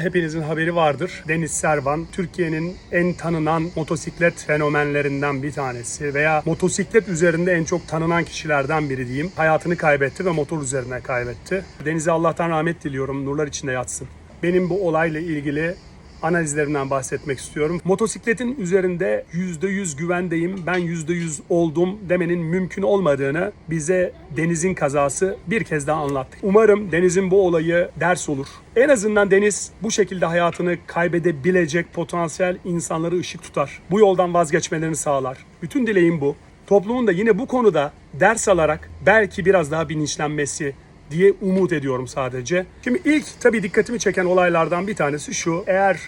Hepinizin haberi vardır. Deniz Servan, Türkiye'nin en tanınan motosiklet fenomenlerinden bir tanesi veya motosiklet üzerinde en çok tanınan kişilerden biri diyeyim. Hayatını kaybetti ve motor üzerine kaybetti. Deniz'e Allah'tan rahmet diliyorum, nurlar içinde yatsın. Benim bu olayla ilgili analizlerinden bahsetmek istiyorum. Motosikletin üzerinde %100 güvendeyim, ben %100 oldum demenin mümkün olmadığını bize Deniz'in kazası bir kez daha anlattı. Umarım Deniz'in bu olayı ders olur. En azından Deniz bu şekilde hayatını kaybedebilecek potansiyel insanları ışık tutar. Bu yoldan vazgeçmelerini sağlar. Bütün dileğim bu. Toplumun da yine bu konuda ders alarak belki biraz daha bilinçlenmesi, diye umut ediyorum sadece. Şimdi ilk tabii dikkatimi çeken olaylardan bir tanesi şu. Eğer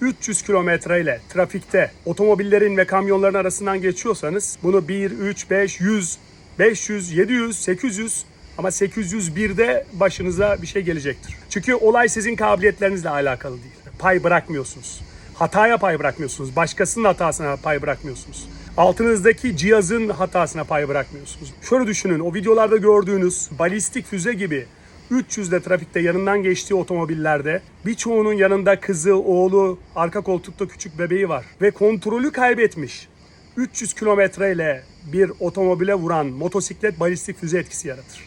300 kilometre ile trafikte otomobillerin ve kamyonların arasından geçiyorsanız bunu 1, 3, 5, 100, 500, 700, 800 ama 801'de başınıza bir şey gelecektir. Çünkü olay sizin kabiliyetlerinizle alakalı değil. Pay bırakmıyorsunuz. Hataya pay bırakmıyorsunuz. Başkasının hatasına pay bırakmıyorsunuz. Altınızdaki cihazın hatasına pay bırakmıyorsunuz. Şöyle düşünün o videolarda gördüğünüz balistik füze gibi 300'de trafikte yanından geçtiği otomobillerde birçoğunun yanında kızı, oğlu, arka koltukta küçük bebeği var ve kontrolü kaybetmiş. 300 kilometreyle bir otomobile vuran motosiklet balistik füze etkisi yaratır.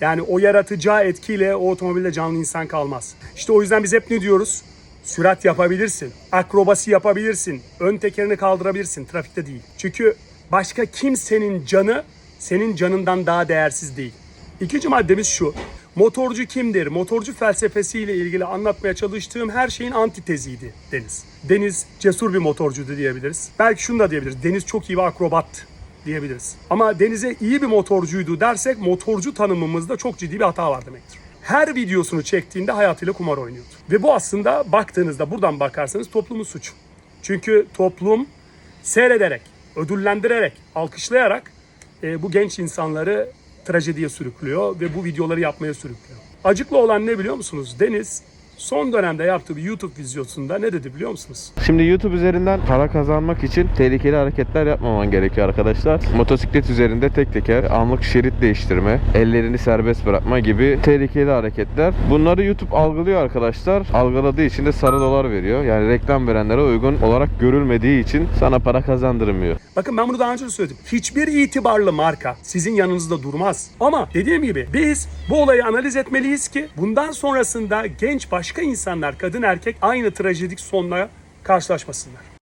Yani o yaratacağı etkiyle o otomobilde canlı insan kalmaz. İşte o yüzden biz hep ne diyoruz? Sürat yapabilirsin, akrobasi yapabilirsin, ön tekerini kaldırabilirsin, trafikte değil. Çünkü başka kimsenin canı senin canından daha değersiz değil. İkinci maddemiz şu. Motorcu kimdir? Motorcu felsefesiyle ilgili anlatmaya çalıştığım her şeyin antiteziydi Deniz. Deniz cesur bir motorcuydu diyebiliriz. Belki şunu da diyebiliriz. Deniz çok iyi bir akrobat diyebiliriz. Ama Deniz'e iyi bir motorcuydu dersek motorcu tanımımızda çok ciddi bir hata var demektir her videosunu çektiğinde hayatıyla kumar oynuyordu. Ve bu aslında baktığınızda buradan bakarsanız toplumun suçu. Çünkü toplum seyrederek, ödüllendirerek, alkışlayarak e, bu genç insanları trajediye sürüklüyor ve bu videoları yapmaya sürüklüyor. Acıklı olan ne biliyor musunuz? Deniz son dönemde yaptığı bir YouTube videosunda ne dedi biliyor musunuz? Şimdi YouTube üzerinden para kazanmak için tehlikeli hareketler yapmaman gerekiyor arkadaşlar. Motosiklet üzerinde tek teker, anlık şerit değiştirme, ellerini serbest bırakma gibi tehlikeli hareketler. Bunları YouTube algılıyor arkadaşlar. Algıladığı için de sarı dolar veriyor. Yani reklam verenlere uygun olarak görülmediği için sana para kazandırmıyor. Bakın ben bunu daha önce de söyledim. Hiçbir itibarlı marka sizin yanınızda durmaz. Ama dediğim gibi biz bu olayı analiz etmeliyiz ki bundan sonrasında genç başka insanlar, kadın erkek aynı trajedik sonla karşılaşmasınlar.